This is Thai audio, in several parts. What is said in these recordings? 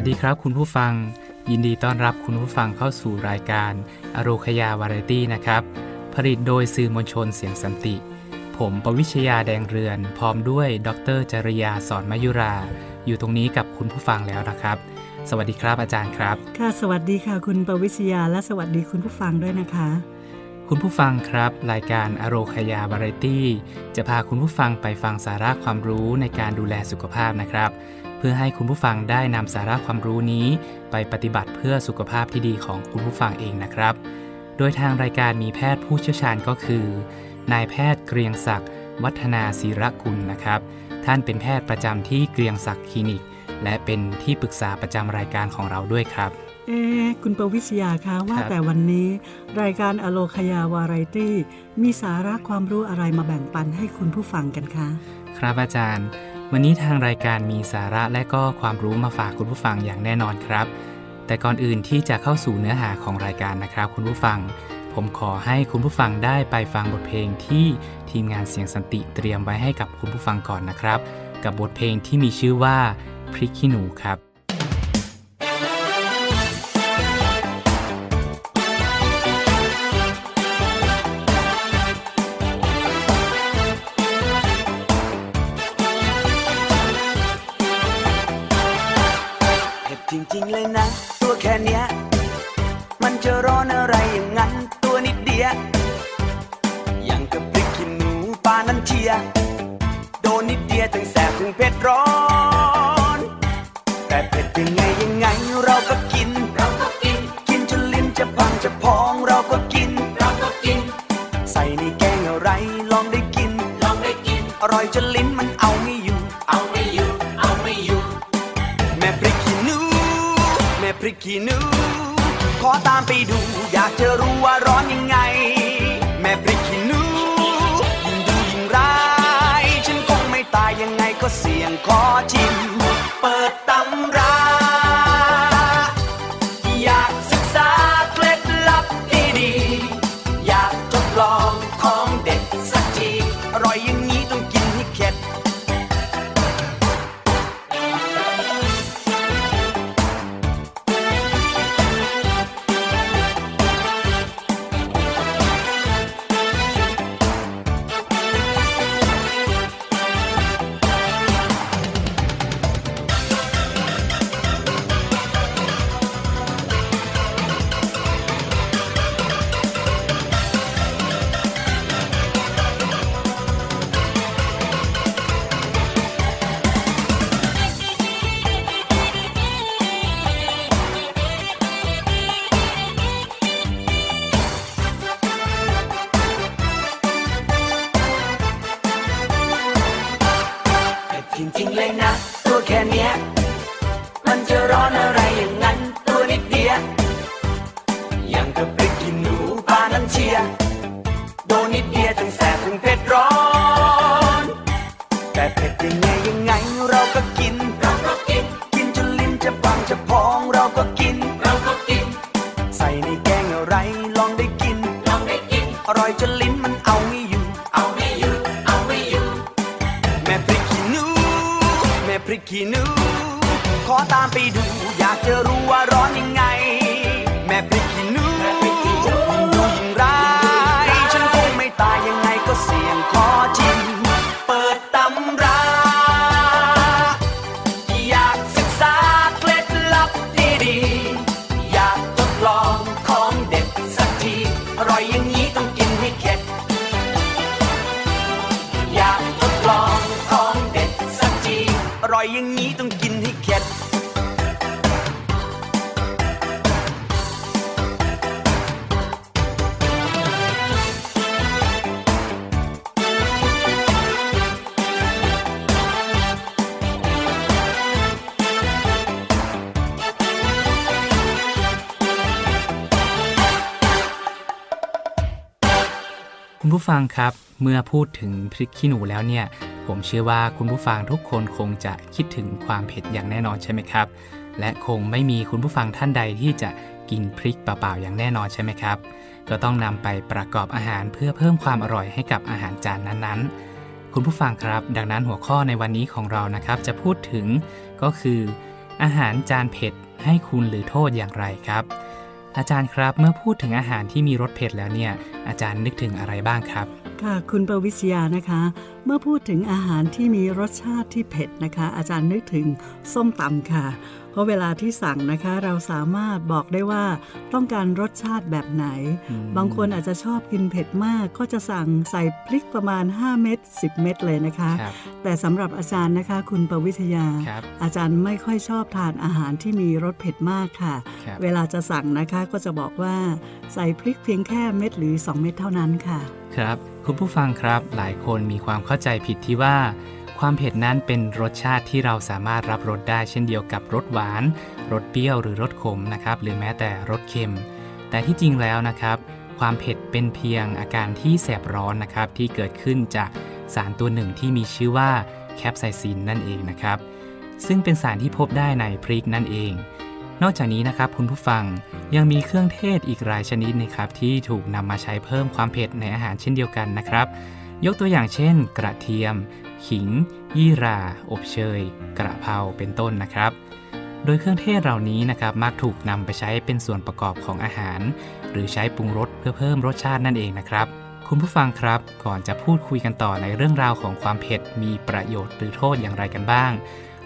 วัสดีครับคุณผู้ฟัง ยินดีต้อนรับคุณผู้ฟังเข้าสู่รายการอโรคยาวาไรตี้นะครับ ผลิตโดยสื่อมวลชนเสียงสันติ ผมประวิชยาแดงเรือน พร้อมด้วยดรจริยาสอนมายุรา อยู่ตรงนี้กับคุณผู้ฟังแล้วนะครับ สวัสดีครับอาจารย์ครับ ค่ะสวัสดีค่ะ คุณประวิชยาและสวัสดีคุณผู้ฟังด้วยนะคะ คุณผู้ฟังครับ รายการอโรคยาวาไรตี้จะพาคุณผู้ฟังไปฟังสาระความรู้ในการดูแลสุขภาพนะครับ เพื่อให้คุณผู้ฟังได้นำสาระความรู้นี้ ไปปฏิบัติเพื่อสุขภาพที่ดีของคุณผู้ฟังเองนะครับ โดยทางรายการมีแพทย์ผู้เชี่ยวชาญก็คือ นายแพทย์เกรียงศักดิ์วัฒนาศิรกุลนะครับ ท่านเป็นแพทย์ประจำที่เกรียงศักดิ์คลินิก และเป็นที่ปรึกษาประจำรายการของเราด้วยครับเอ๊ะคุณประวิชยาคะว่าครับแต่วันนี้ รายการอโลคยาวาไรตี้ มีสาระความรู้อะไรมาแบ่งปันให้คุณผู้ฟังกันคะ ครับอาจารย์ วันนี้ทางรายการมีสาระและก็ความรู้มาฝากคุณผู้ฟังอย่างแน่นอนครับ แต่ก่อนอื่นที่จะเข้าสู่เนื้อหาของรายการนะครับ คุณผู้ฟัง ผมขอให้คุณผู้ฟังได้ไปฟังบทเพลงที่ทีมงานเสียงสันติเตรียมไว้ให้กับคุณผู้ฟังก่อนนะครับ กับบทเพลงที่มีชื่อว่าพริกขี้หนูครับ ไปดู อยากจะรู้ว่าร้อนยังไง คุณผู้ฟังครับ เมื่อพูดถึงพริกขี้หนูแล้วเนี่ย ผมเชื่อว่าคุณผู้ฟังทุกคนคงจะคิดถึงความเผ็ดอย่างแน่นอนใช่ไหมครับ และคงไม่มีคุณผู้ฟังท่านใดที่จะกินพริกเปล่าๆอย่างแน่นอนใช่ไหมครับ ก็ต้องนำไปประกอบอาหารเพื่อเพิ่มความอร่อยให้กับอาหารจานนั้นๆ คุณผู้ฟังครับ ดังนั้นหัวข้อในวันนี้ของเรานะครับ จะพูดถึงก็คือ อาหารจานเผ็ดให้คุณหรือโทษอย่างไรครับ อาจารย์ครับเมื่อพูดถึงอาหารที่มีรสเผ็ดแล้วเนี่ย อาจารย์นึกถึงอะไรบ้างครับ ค่ะคุณประวิศยานะคะ เมื่อพูดถึงอาหารที่มีรสชาติที่เผ็ดนะคะ อาจารย์นึกถึงส้มตำค่ะเพราะเวลาที่สั่งนะคะ เราสามารถบอกได้ว่าต้องการรสชาติแบบไหนอืมบางคนอาจจะชอบกินเผ็ดมาก ก็จะสั่งใส่พริกประมาณ 5 เม็ด10 เม็ดเลยนะคะครับแต่สำหรับอาจารย์นะคะ คุณประวิทยาครับอาจารย์ไม่ค่อยชอบทานอาหารที่มีรสเผ็ดมากค่ะครับเวลาจะสั่งนะคะก็จะบอกว่าใส่พริกเพียงแค่เม็ดหรือ 2 เม็ดเท่านั้นค่ะ ครับ คุณผู้ฟังครับหลายคนมีความเข้าใจผิดที่ว่า ความเผ็ดนั้นเป็นรสชาติที่เราสามารถรับรสได้เช่นเดียวกับรสหวาน รสเปรี้ยวหรือรสขมนะครับ หรือแม้แต่รสเค็ม แต่ที่จริงแล้วนะครับ ความเผ็ดเป็นเพียงอาการที่แสบร้อนนะครับ ที่เกิดขึ้นจากสารตัวหนึ่งที่มีชื่อว่าแคปไซซินนั่นเองนะครับ ซึ่งเป็นสารที่พบได้ในพริกนั่นเอง นอกจากนี้นะครับคุณผู้ฟังยังมีเครื่องเทศอีกหลายชนิดนะครับที่ถูกนำมาใช้เพิ่มความเผ็ดในอาหารเช่นเดียวกันนะครับ ยกตัวอย่างเช่น กระเทียม ขิง ยี่รา อบเชย กระเพราเป็นต้นนะครับ โดยเครื่องเทศเหล่านี้นะครับมักถูกนำไปใช้เป็นส่วนประกอบของอาหาร หรือใช้ปรุงรสเพื่อเพิ่มรสชาตินั่นเองนะครับ คุณผู้ฟังครับ ก่อนจะพูดคุยกันต่อในเรื่องราวของความเผ็ดมีประโยชน์หรือโทษอย่างไรกันบ้าง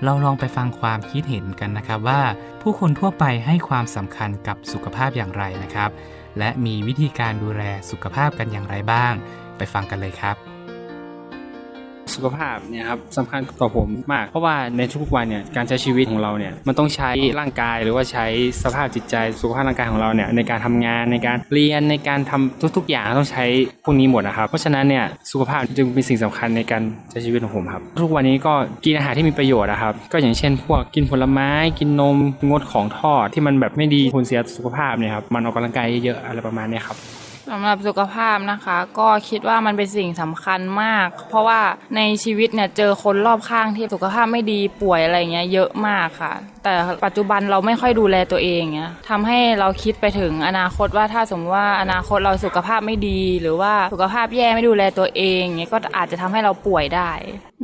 เราลองไปฟังความคิดเห็นกันนะครับว่า ผู้คนทั่วไปให้ความสำคัญกับสุขภาพอย่างไรนะครับ และมีวิธีการดูแลสุขภาพกันอย่างไรบ้าง ไปฟังกันเลยครับ สุขภาพเนี่ยครับสำคัญต่อผมมากเพราะว่าในทุกๆวันเนี่ยการใช้ชีวิตของเราเนี่ยมันต้องใช้ร่างกายหรือว่าใช้สภาพจิตใจสุขภาพร่างกายของเราเนี่ยในการทำงานในการเรียนในการทำทุก ๆ อย่างต้องใช้พวกนี้หมดนะครับ เพราะฉะนั้นเนี่ยสุขภาพจึงเป็นสิ่งสำคัญในการใช้ชีวิตของผมครับทุกวันนี้ก็กินอาหารที่มีประโยชน์นะครับก็อย่างเช่น พวกกินผลไม้กินนมงดของทอดที่มันแบบไม่ดีผลเสียสุขภาพเนี่ยครับมันออกกำลังกายเยอะๆอะไรประมาณนี้ครับ สำหรับสุขภาพนะคะ ก็คิดว่ามันเป็นสิ่งสำคัญมาก เพราะว่าในชีวิตเนี่ยเจอคนรอบข้างที่สุขภาพไม่ดีป่วยอะไรเงี้ยเยอะมากค่ะ แต่ปัจจุบันเราไม่ค่อยดูแลตัวเองเงี้ยทำให้เราคิดไปถึงอนาคตว่าถ้าสมมติว่าอนาคตเราสุขภาพไม่ดี หรือว่าสุขภาพแย่ไม่ดูแลตัวเองเงี้ยก็อาจจะทำให้เราป่วยได้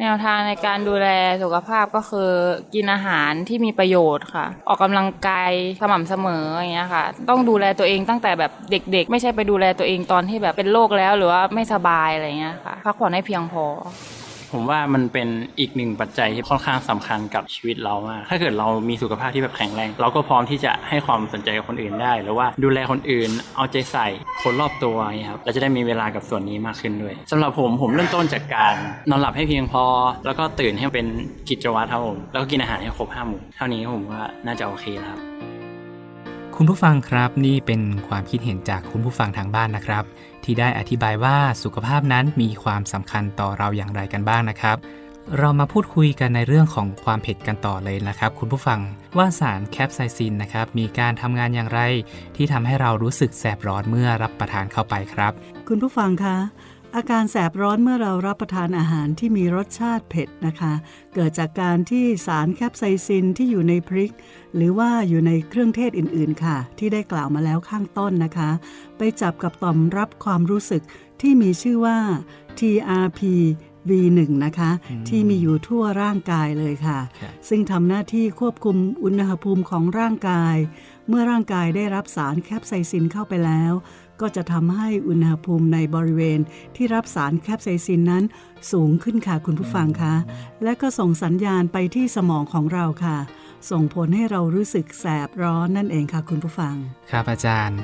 แนวทางในการดูแลสุขภาพก็คือกินอาหารที่มีประโยชน์ค่ะ ออกกำลังกายสม่ำเสมออย่างเงี้ยค่ะ ต้องดูแลตัวเองตั้งแต่แบบเด็กๆ ไม่ใช่ไปดูแลตัวเองตอนที่แบบเป็นโรคแล้วหรือว่าไม่สบายอะไรเงี้ยค่ะพักผ่อนให้เพียงพอ ผมว่ามันเป็นอีกหนึ่งปัจจัยที่ค่อนข้างสำคัญกับชีวิตเรามาก ถ้าเกิดเรามีสุขภาพที่แบบแข็งแรง เราก็พร้อมที่จะให้ความสนใจกับคนอื่นได้ หรือว่าดูแลคนอื่น เอาใจใส่คนรอบตัวอย่ครับ เราจะได้มีเวลากับส่วนนี้มากขึ้นด้วยสำหรับผมผมเริ่มต้นจากการนอนหลับให้เพียงพอ แล้วก็ตื่นให้เป็นกิจวัตรครับผม แล้วก็กินอาหารให้ครบห้าหมู่ เท่านี้ผมว่าน่าจะโอเคแล้ว คุณผู้ฟังครับนี่เป็นความคิดเห็นจากคุณผู้ฟังทางบ้านนะครับ ที่ได้อธิบายว่าสุขภาพนั้นมีความสำคัญต่อเราอย่างไรกันบ้างนะครับ เรามาพูดคุยกันในเรื่องของความเผ็ดกันต่อเลยนะครับ คุณผู้ฟังว่าสารแคปไซซินนะครับมีการทำงานอย่างไร ที่ทำให้เรารู้สึกแสบร้อนเมื่อรับประทานเข้าไปครับ คุณผู้ฟังคะ อาการแสบร้อนเมื่อเรารับประทานอาหารที่มีรสชาติเผ็ดนะคะ เกิดจากการที่สารแคปไซซินที่อยู่ในพริก หรือว่าอยู่ในเครื่องเทศอื่นๆค่ะ ที่ได้กล่าวมาแล้วข้างต้นนะคะ ไปจับกับต่อมรับความรู้สึกที่มีชื่อว่า TRP V1 นะคะอืมที่มีอยู่ทั่วร่างกายเลยค่ะครับซึ่งทำหน้าที่ควบคุมอุณหภูมิของร่างกาย เมื่อร่างกายได้รับสารแคปไซซินเข้าไปแล้ว ก็จะทำให้อุณหภูมิในบริเวณที่รับสารแคปไซซินนั้น สูงขึ้นค่ะคุณผู้ฟังคะและก็ส่งสัญญาณไปที่สมองของเราค่ะ ส่งผลให้เรารู้สึกแสบร้อนนั่นเองค่ะคุณผู้ฟัง ครับอาจารย์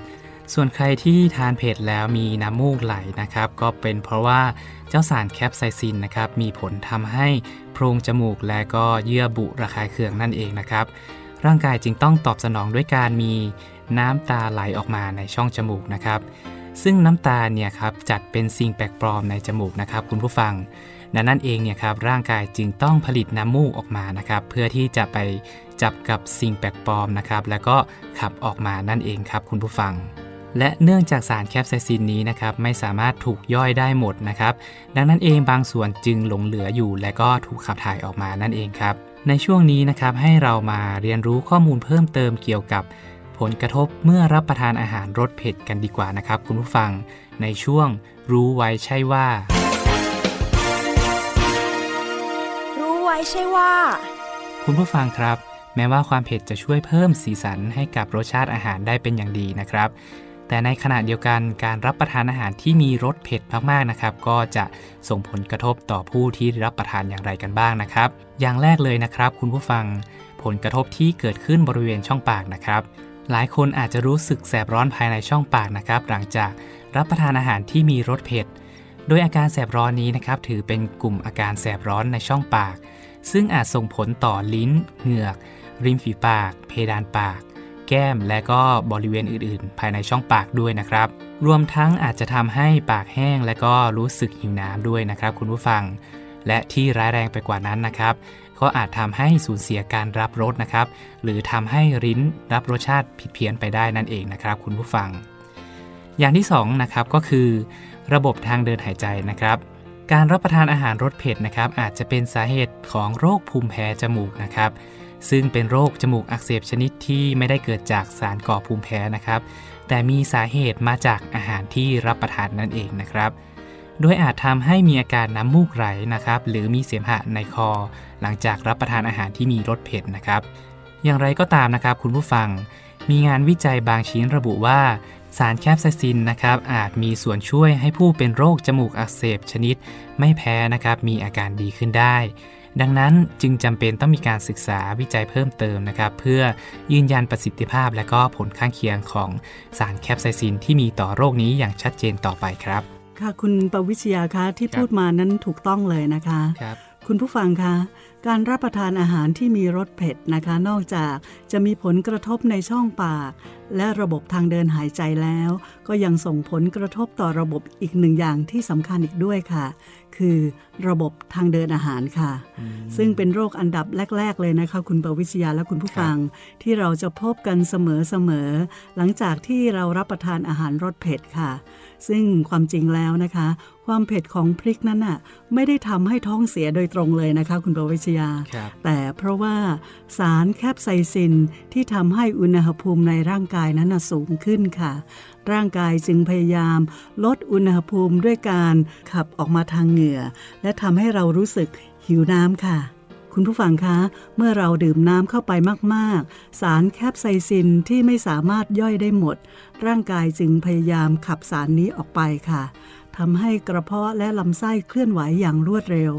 ส่วนใครที่ทานเผ็ดแล้วมีน้ำมูกไหลนะครับ ก็เป็นเพราะว่าเจ้าสารแคปไซซินนะครับมีผลทำให้โพรงจมูกและก็เยื่อบุระคายเคืองนั่นเองนะครับร่างกายจึงต้องตอบสนองด้วยการมี น้ำตาไหลออกมาในช่องจมูกนะครับ ซึ่งน้ำตาเนี่ยครับจัดเป็นสิ่งแปลกปลอมในจมูกนะครับ คุณผู้ฟังดังนั้นเองเนี่ยครับร่างกายจึงต้องผลิตน้ำมูกออกมานะครับ เพื่อที่จะไปจับกับสิ่งแปลกปลอมนะครับ แล้วก็ขับออกมานั่นเองครับ คุณผู้ฟัง และเนื่องจากสารแคปไซซินนี้นะครับไม่สามารถถูกย่อยได้หมดนะครับ ดังนั้นเองบางส่วนจึงหลงเหลืออยู่ และก็ถูกขับถ่ายออกมานั่นเองครับ ในช่วงนี้นะครับให้เรามาเรียนรู้ข้อมูลเพิ่มเติมเกี่ยวกับ ผลกระทบเมื่อรับประทานอาหารรสเผ็ดกันดีกว่านะครับ คุณผู้ฟังในช่วงรู้ไว้ใช่ว่า รู้ไว้ใช่ว่า คุณผู้ฟังครับ แม้ว่าความเผ็ดจะช่วยเพิ่มสีสันให้กับรสชาติอาหารได้เป็นอย่างดีนะครับ แต่ในขณะเดียวกันการรับประทานอาหารที่มีรสเผ็ดมากๆนะครับ ก็จะส่งผลกระทบต่อผู้ที่รับประทานอย่างไรกันบ้างนะครับ อย่างแรกเลยนะครับ คุณผู้ฟังผลกระทบที่เกิดขึ้นบริเวณช่องปากนะครับ หลายคนอาจจะรู้สึกแสบร้อนภายในช่องปากนะครับ หลังจากรับประทานอาหารที่มีรสเผ็ด โดยอาการแสบร้อนนี้นะครับ ถือเป็นกลุ่มอาการแสบร้อนในช่องปาก ซึ่งอาจส่งผลต่อลิ้น เหงือก ริมฝีปาก เพดานปาก แก้ม และก็บริเวณอื่น ๆ ภายในช่องปากด้วยนะครับ รวมทั้งอาจจะทำให้ปากแห้ง และก็รู้สึกหิวน้ำด้วยนะครับ คุณผู้ฟัง และที่ร้ายแรงไปกว่านั้นนะครับ ก็อาจทำให้สูญเสียการรับรสนะครับ หรือทำให้ลิ้นรับรสชาติผิดเพี้ยนไปได้นั่นเองนะครับ คุณผู้ฟัง อย่างที่สองนะครับก็คือ ระบบทางเดินหายใจนะครับ การรับประทานอาหารรสเผ็ดนะครับ อาจจะเป็นสาเหตุของโรคภูมิแพ้จมูกนะครับซึ่งเป็นโรคจมูกอักเสบชนิดที่ไม่ได้เกิดจากสารก่อภูมิแพ้นะครับ แต่มีสาเหตุมาจากอาหารที่รับประทานนั่นเองนะครับ โดยอาจทำให้มีอาการน้ำมูกไหลนะครับ หรือมีเสมหะในคอ หลังจากรับประทานอาหารที่มีรสเผ็ดนะครับ อย่างไรก็ตามนะครับ คุณผู้ฟัง มีงานวิจัยบางชิ้นระบุว่า สารแคปไซซินนะครับ อาจมีส่วนช่วยให้ผู้เป็นโรคจมูกอักเสบชนิด ไม่แพ้นะครับ มีอาการดีขึ้นได้ ดังนั้นจึงจำเป็นต้องมีการศึกษาวิจัยเพิ่มเติมนะครับ เพื่อยืนยันประสิทธิภาพ และก็ผลข้างเคียงของสารแคปไซซินที่มีต่อโรคนี้อย่างชัดเจนต่อไปครับ ค่ะคุณประวิชยาคะที่ครับพูดมานั้นถูกต้องเลยนะคะครับคุณผู้ฟังคะ การรับประทานอาหารที่มีรสเผ็ดนะคะ นอกจากจะมีผลกระทบในช่องปาก และระบบทางเดินหายใจแล้ว ก็ยังส่งผลกระทบต่อระบบอีกหนึ่งอย่างที่สำคัญอีกด้วยค่ะ คือระบบทางเดินอาหารค่ะ ซึ่งเป็นโรคอันดับแรก ๆ เลยนะคะ คุณประวิชยาและคุณผู้ฟัง ที่เราจะพบกันเสมอๆหลังจากที่เรารับประทานอาหารรสเผ็ดค่ะ ซึ่งความจริงแล้วนะคะ ความเผ็ดของพริกนั้นน่ะไม่ได้ทำให้ท้องเสียโดยตรงเลยนะคะ คุณประวิชยาครับแต่เพราะว่าสารแคปไซซินที่ทำให้อุณหภูมิในร่างกายนั้นนะสูงขึ้นค่ะ ร่างกายจึงพยายาม ลดอุณหภูมิด้วยการขับออกมาทางเหงื่อ และทำให้เรารู้สึกหิวน้ำค่ะ คุณผู้ฟังคะ เมื่อเราดื่มน้ำเข้าไปมาก ๆ สารแคปไซซินที่ไม่สามารถย่อยได้หมด ร่างกายจึงพยายามขับสารนี้ออกไปค่ะทำให้กระเพาะและลำไส้เคลื่อนไหวอย่างรวดเร็ว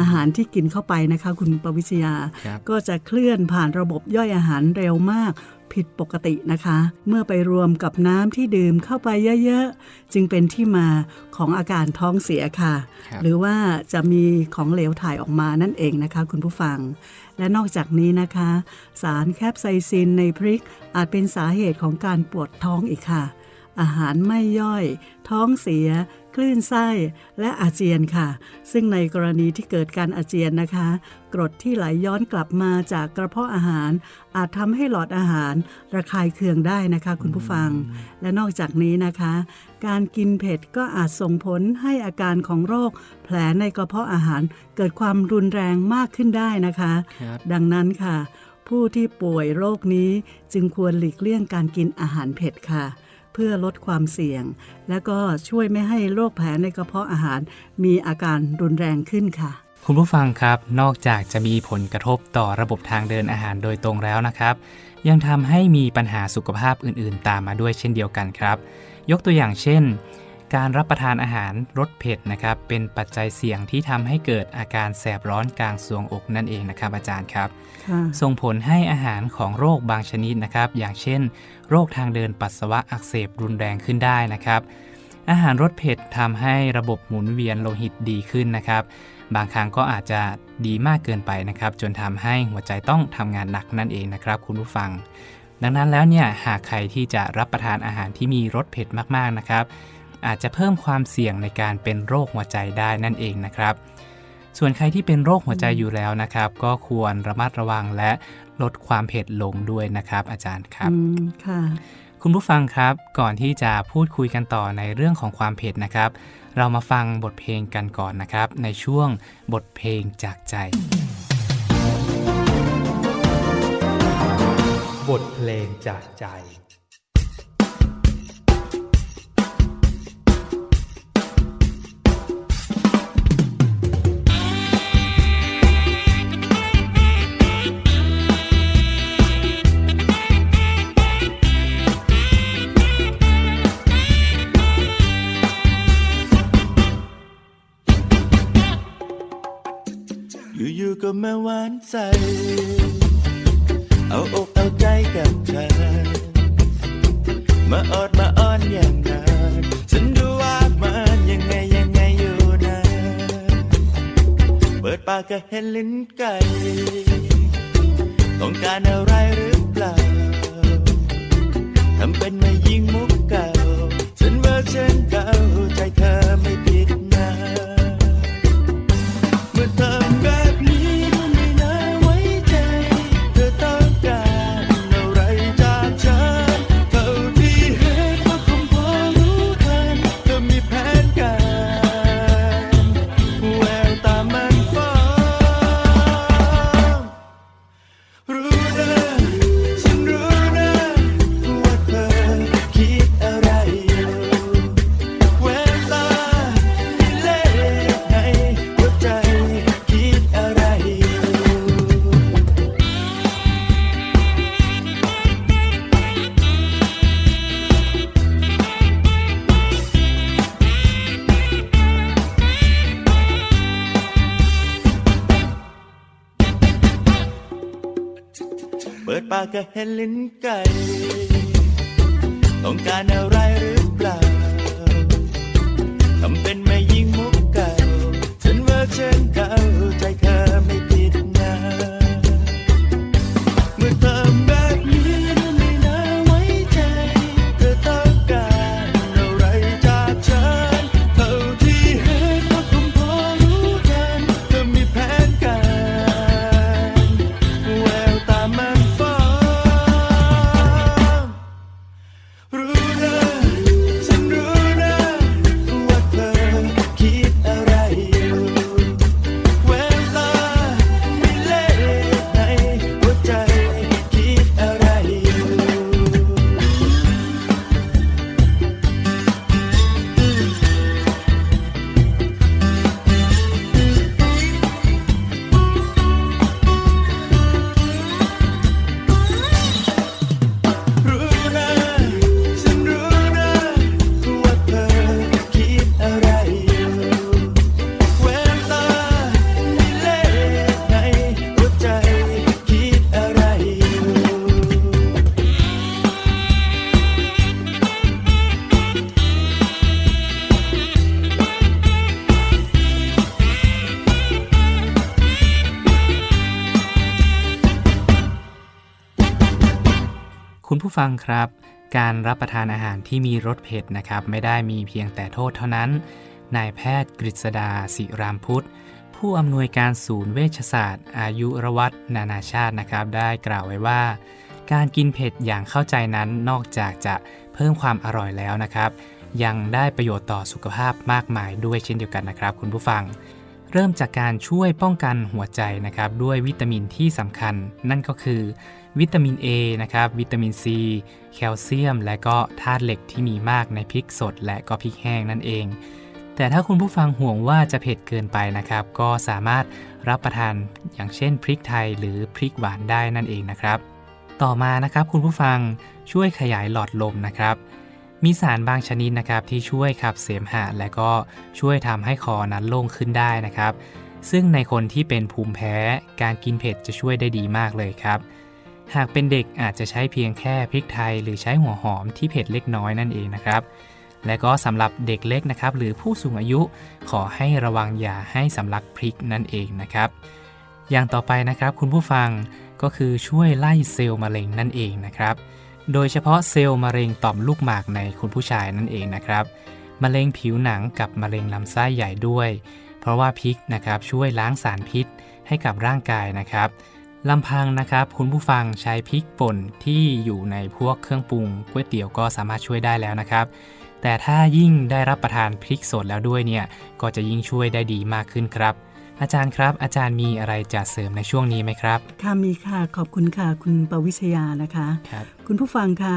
อาหารที่กินเข้าไปนะคะ คุณปวิชยาครับก็จะเคลื่อนผ่านระบบย่อยอาหารเร็วมาก ผิดปกตินะคะ เมื่อไปรวมกับน้ำที่ดื่มเข้าไปเยอะๆ จึงเป็นที่มาของอาการท้องเสียค่ะครับหรือว่าจะมีของเหลวถ่ายออกมานั่นเองนะคะ คุณผู้ฟัง และนอกจากนี้นะคะ สารแคปไซซินในพริกอาจเป็นสาเหตุของการปวดท้องอีกค่ะ อาหารไม่ย่อย ท้องเสีย คลื่นไส้และอาเจียนค่ะ ซึ่งในกรณีที่เกิดการอาเจียนนะคะ กรดที่ไหลย้อนกลับมาจากกระเพาะอาหาร อาจทำให้หลอดอาหารระคายเคืองได้นะคะ คุณผู้ฟัง และนอกจากนี้นะคะ การกินเผ็ดก็อาจส่งผลให้อาการของโรค แผลในกระเพาะอาหารเกิดความรุนแรงมากขึ้นได้นะคะครับดังนั้นค่ะ ผู้ที่ป่วยโรคนี้จึงควรหลีกเลี่ยงการกินอาหารเผ็ดค่ะ เพื่อลดความเสี่ยง และก็ช่วยไม่ให้โรคแผลในกระเพาะอาหาร มีอาการรุนแรงขึ้นค่ะ คุณผู้ฟังครับ นอกจากจะมีผลกระทบต่อระบบทางเดินอาหารโดยตรงแล้วนะครับ ยังทำให้มีปัญหาสุขภาพอื่น ๆ ตามมาด้วยเช่นเดียวกันครับ ยกตัวอย่างเช่นการรับประทานอาหารรสเผ็ดนะครับ เป็นปัจจัยเสี่ยงที่ทำให้เกิดอาการแสบร้อนกลางสวงอกนั่นเองนะครับ อาจารย์ครับ ส่งผลให้อาหารของโรคบางชนิดนะครับ อย่างเช่น โรคทางเดินปัสสาวะอักเสบรุนแรงขึ้นได้นะครับ อาหารรสเผ็ดทำให้ระบบหมุนเวียนโลหิตดีขึ้นนะครับ บางครั้งก็อาจจะดีมากเกินไปนะครับ จนทำให้หัวใจต้องทำงานหนักนั่นเองนะครับ คุณผู้ฟัง ดังนั้นแล้วเนี่ยหากใครที่จะรับประทานอาหารที่มีรสเผ็ดมากๆนะครับ อาจจะเพิ่มความเสี่ยงในการเป็นโรคหัวใจได้นั่นเองนะครับ ส่วนใครที่เป็นโรคหัวใจอยู่แล้วนะครับ ก็ควรระมัดระวังและลดความเผ็ดลงด้วยนะครับ อาจารย์ครับอืมค่ะคุณผู้ฟังครับก่อนที่จะพูดคุยกันต่อในเรื่องของความเผ็ดนะครับ เรามาฟังบทเพลงกันก่อนนะครับ ในช่วงบทเพลงจากใจ บทเพลงจากใจ ต้องการอะ คุณผู้ฟังครับ การรับประทานอาหารที่มีรสเผ็ดนะครับ ไม่ได้มีเพียงแต่โทษเท่านั้น นายแพทย์กฤษดาศิรามพุทธ ผู้อำนวยการศูนย์เวชศาสตร์ อายุรวัตนานาชาตินะครับ ได้กล่าวไว้ว่า การกินเผ็ดอย่างเข้าใจนั้นนอกจากจะเพิ่มความอร่อยแล้วนะครับ ยังได้ประโยชน์ต่อสุขภาพมากมายด้วยเช่นเดียวกันนะครับ คุณผู้ฟัง เริ่มจากการช่วยป้องกันหัวใจนะครับ ด้วยวิตามินที่สำคัญ นั่นก็คือ วิตามิน A นะครับ วิตามิน C แคลเซียม และก็ธาตุเหล็กที่มีมากในพริกสด และก็พริกแห้งนั่นเอง แต่ถ้าคุณผู้ฟังห่วงว่าจะเผ็ดเกินไปนะครับ ก็สามารถรับประทานอย่างเช่นพริกไทยหรือพริกหวานได้นั่นเองนะครับ ต่อมานะครับคุณผู้ฟังช่วยขยายหลอดลมนะครับมีสารบางชนิดนะครับที่ช่วยขับเสมหะ และก็ช่วยทำให้คอนั้นโล่งขึ้นได้นะครับ ซึ่งในคนที่เป็นภูมิแพ้การกินเผ็ดจะช่วยได้ดีมากเลยครับ หากเป็นเด็กอาจจะใช้เพียงแค่พริกไทย หรือใช้หัวหอมที่เผ็ดเล็กน้อยนั่นเองนะครับ และก็สำหรับเด็กเล็กนะครับ หรือผู้สูงอายุขอให้ระวังอย่าให้สำลักพริกนั่นเองนะครับ อย่างต่อไปนะครับคุณผู้ฟังก็คือช่วยไล่เซลล์มะเร็งนั่นเองนะครับ โดยเฉพาะเซลล์มะเร็งต่อมลูกหมากในคุณผู้ชายนั่นเองนะครับมะเร็งผิวหนังกับมะเร็งลำไส้ใหญ่ด้วย เพราะว่าพริกนะครับช่วยล้างสารพิษให้กับร่างกายนะครับ ลำพังนะครับคุณผู้ฟังใช้พริกป่นที่อยู่ในพวกเครื่องปรุงก๋วยเตี๋ยวก็สามารถช่วยได้แล้วนะครับ แต่ถ้ายิ่งได้รับประทานพริกสดแล้วด้วยเนี่ยก็จะยิ่งช่วยได้ดีมากขึ้นครับ อาจารย์ครับ อาจารย์มีอะไรจะเสริมในช่วงนี้ไหมครับ ค่ะมีค่ะขอบคุณค่ะคุณปวิชยานะคะครับคุณผู้ฟังคะ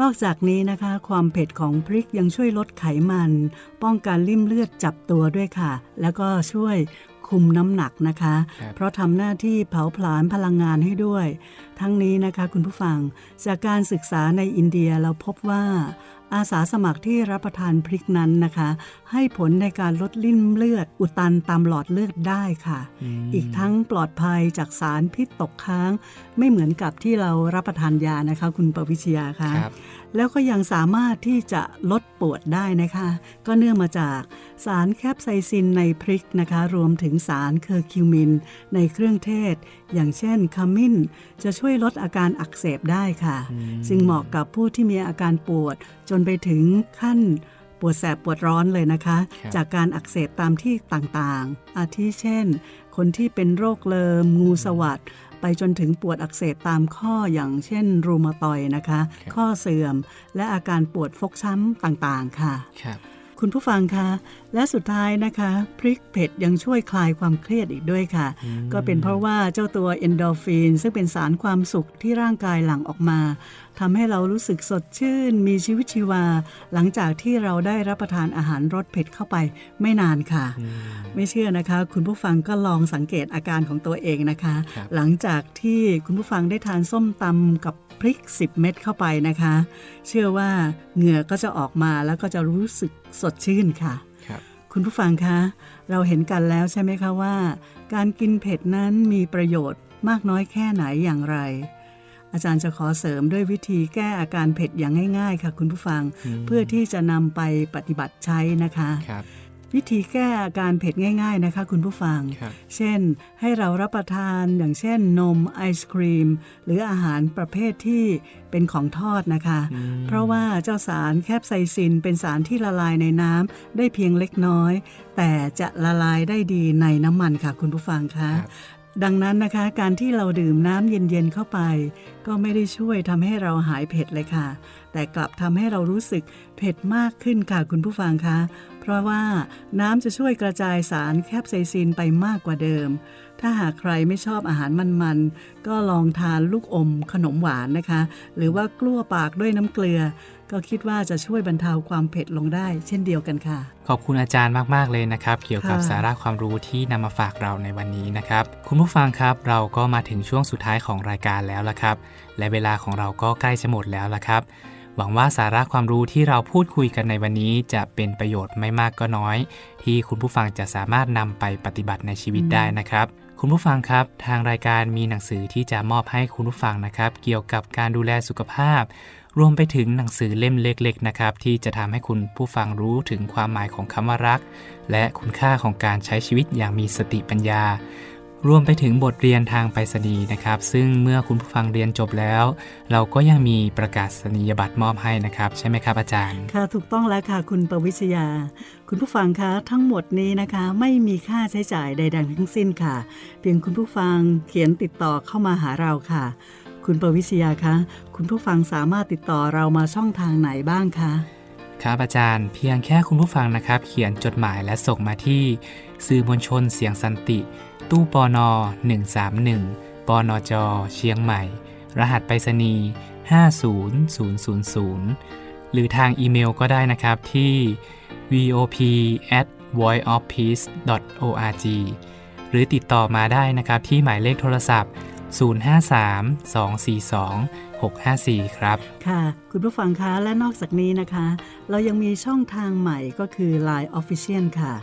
นอกจากนี้นะคะ ความเผ็ดของพริกยังช่วยลดไขมัน ป้องกันริ่มเลือดจับตัวด้วยค่ะ แล้วก็ช่วย คุมน้ำหนักนะคะครับเพราะทำหน้าที่เผาผลาญพลังงานให้ด้วย ทั้งนี้นะคะคุณผู้ฟัง จากการศึกษาในอินเดียเราพบว่า อาสาสมัครที่รับประทานพริกนั้นนะคะ ให้ผลในการลดลิ่มเลือด อุดตันตามหลอดเลือดได้ค่ะมอีกทั้งปลอดภัยจากสารพิษตกค้าง ไม่เหมือนกับที่เรารับประทานยานะคะ คุณประวิชยาคะครับแล้วก็ยังสามารถที่จะลดปวดได้นะคะ ก็เนื่องมาจากสารแคปไซซินในพริกนะคะ รวมถึงสารเคอร์คิวมิน ในเครื่องเทศ อย่างเช่นขมิ้นจะช่วยลดอาการอักเสบได้ค่ะ ซึ่งเหมาะกับผู้ที่มีอาการปวด จนไปถึงขั้นปวดแสบปวดร้อนเลยนะคะครับจากการอักเสบตามที่ต่างๆ อาทิเช่น คนที่เป็นโรคเลิม งูสวัสดไปจนถึงปวดอักเสบตามข้ออย่างเช่น รูมาตอยด์นะคะครับข้อเสื่อมและอาการปวดฟกช้ำต่างๆค่ะ ครับคุณผู้ฟังคะ และสุดท้ายนะคะพริกเผ็ดยังช่วยคลายความเครียดอีกด้วยค่ะอืมก็เป็นเพราะว่าเจ้าตัวเอนโดรฟินซึ่งเป็นสารความสุขที่ร่างกายหลั่งออกมา ทำให้เรารู้สึกสดชื่น มีชีวิตชีวา หลังจากที่เราได้รับประทานอาหารรสเผ็ดเข้าไปไม่นานค่ะอืมไม่เชื่อนะคะ คุณผู้ฟังก็ลองสังเกตอาการของตัวเองนะคะครับหลังจากที่คุณผู้ฟังได้ทานส้มตำกับพริก 10 เม็ดเข้าไปนะคะ เชื่อว่าเหงื่อก็จะออกมาแล้วก็จะรู้สึกสดชื่นค่ะครับคุณผู้ฟังคะ เราเห็นกันแล้วใช่ไหมคะว่า การกินเผ็ดนั้นมีประโยชน์มากน้อยแค่ไหนอย่างไร อาจารย์จะขอเสริมด้วยวิธีแก้อาการเผ็ดอย่างง่าย ๆ ค่ะ คุณผู้ฟังมเพื่อที่จะนำไปปฏิบัติใช้นะคะครับวิธีแก้อาการเผ็ดง่าย ๆ นะคะ คุณผู้ฟังครับเช่น ให้เรารับประทานอย่างเช่น นมไอศครีม หรืออาหารประเภทที่เป็นของทอดนะคะอืมเพราะว่าเจ้าสารแคปไซซิน เป็นสารที่ละลายในน้ำได้เพียงเล็กน้อย แต่จะละลายได้ดีในน้ำมันค่ะ คุณผู้ฟังคะครับ ดังนั้นนะคะการที่เราดื่มน้ำเย็นๆเข้าไป ก็ไม่ได้ช่วยทำให้เราหายเผ็ดเลยค่ะ แต่กลับทำให้เรารู้สึกเผ็ดมากขึ้นค่ะคุณผู้ฟังคะ เพราะว่าน้ำจะช่วยกระจายสารแคปไซซินไปมากกว่าเดิม ถ้าหากใครไม่ชอบอาหารมันๆ ก็ลองทานลูกอมขนมหวานนะคะ หรือว่ากลั้วปากด้วยน้ำเกลือ ก็คิดว่าจะช่วยบรรเทาความเผ็ดลงได้ เช่นเดียวกันค่ะ ขอบคุณอาจารย์มาก ๆ เลยนะครับ เกี่ยวกับค่ะ สาระความรู้ที่นำมาฝากเราในวันนี้นะครับ คุณผู้ฟังครับเราก็มาถึงช่วงสุดท้ายของรายการแล้วละครับ และเวลาของเราก็ใกล้จะหมดแล้วละครับ หวังว่าสาระความรู้ที่เราพูดคุยกันในวันนี้จะเป็นประโยชน์ไม่มากก็น้อย ที่คุณผู้ฟังจะสามารถนำไปปฏิบัติในชีวิตได้นะครับ คุณผู้ฟังครับ ทางรายการมีหนังสือที่จะมอบให้คุณผู้ฟังนะครับ เกี่ยวกับการดูแลสุขภาพ รวมไปถึงหนังสือเล่มเล็กๆนะครับที่จะทำให้คุณผู้ฟังรู้ถึงความหมายของคำว่ารัก และคุณค่าของการใช้ชีวิตอย่างมีสติปัญญา รวมไปถึงบทเรียนทางไปรษณีย์นะครับ ซึ่งเมื่อคุณผู้ฟังเรียนจบแล้ว เราก็ยังมีประกาศนียบัตรมอบให้นะครับ ใช่ไหมครับอาจารย์ ค่ะถูกต้องแล้วค่ะคุณประวิชยา คุณผู้ฟังคะทั้งหมดนี้นะคะไม่มีค่าใช้จ่ายใดๆทั้งสิ้นค่ะ เพียงคุณผู้ฟังเขียนติดต่อเข้ามาหาเราค่ะ คุณประวิชยาคะ คุณผู้ฟังสามารถติดต่อเรามาช่องทางไหนบ้างคะครับอาจารย์เพียงแค่คุณผู้ฟังนะครับ เขียนจดหมายและส่งมาที่ สื่อมวลชนเสียงสันติ ตู้ปอนอ131ปอนอจอเชียงใหม่ รหัสไปรษณีย์50000 หรือทางอีเมลก็ได้นะครับที่ vop at voiceofpeace org หรือติดต่อมาได้นะครับที่หมายเลขโทรศัพท์ 053-242-654 ครับ ค่ะ คุณผู้ฟังคะและนอกจากนี้นะคะ เรายังมีช่องทางใหม่ก็คือ Line Official ค่ะ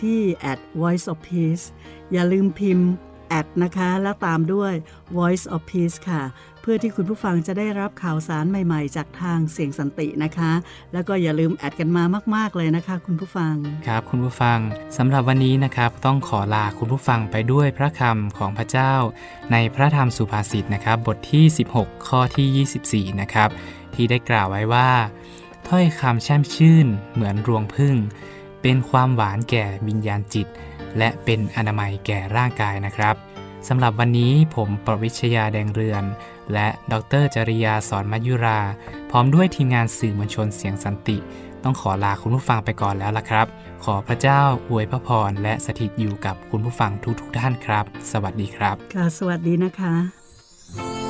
ที่ at voice of peace อย่าลืมพิมพ์ at นะคะ แล้วตามด้วย voice of peace ค่ะ พื่อที่คุณผู้ฟังจะได้รับข่าวสารใหม่ๆ จากทางเสียงสันตินะคะ แล้วก็อย่าลืมแอดกันมามาก ๆเลยนะคะ คุณผู้ฟังครับ คุณผู้ฟังสำหรับวันนี้นะครับ ต้องขอลาคุณผู้ฟังไปด้วยพระคำของพระเจ้า ในพระธรรมสุภาษิตนะครับ บทที่ 16 ข้อที่ 24 นะครับ ที่ได้กล่าวไว้ว่า ถ้อยคำแช่มชื่นเหมือนรวงพึ่งเป็นความหวานแก่วิญญาณจิต และเป็นอนามัยแก่ร่างกายนะครับสำหรับวันนี้ผมประวิชยาแดงเรือน และดรจริยาสอนมัจยุรา พร้อมด้วยทีมงานสื่อมวลชนเสียงสันติ ต้องขอลาคุณผู้ฟังไปก่อนแล้วล่ะครับ ขอพระเจ้าอวยพระพรและสถิตอยู่กับคุณผู้ฟังทุกๆท่านครับ สวัสดีครับค่ะสวัสดีนะคะ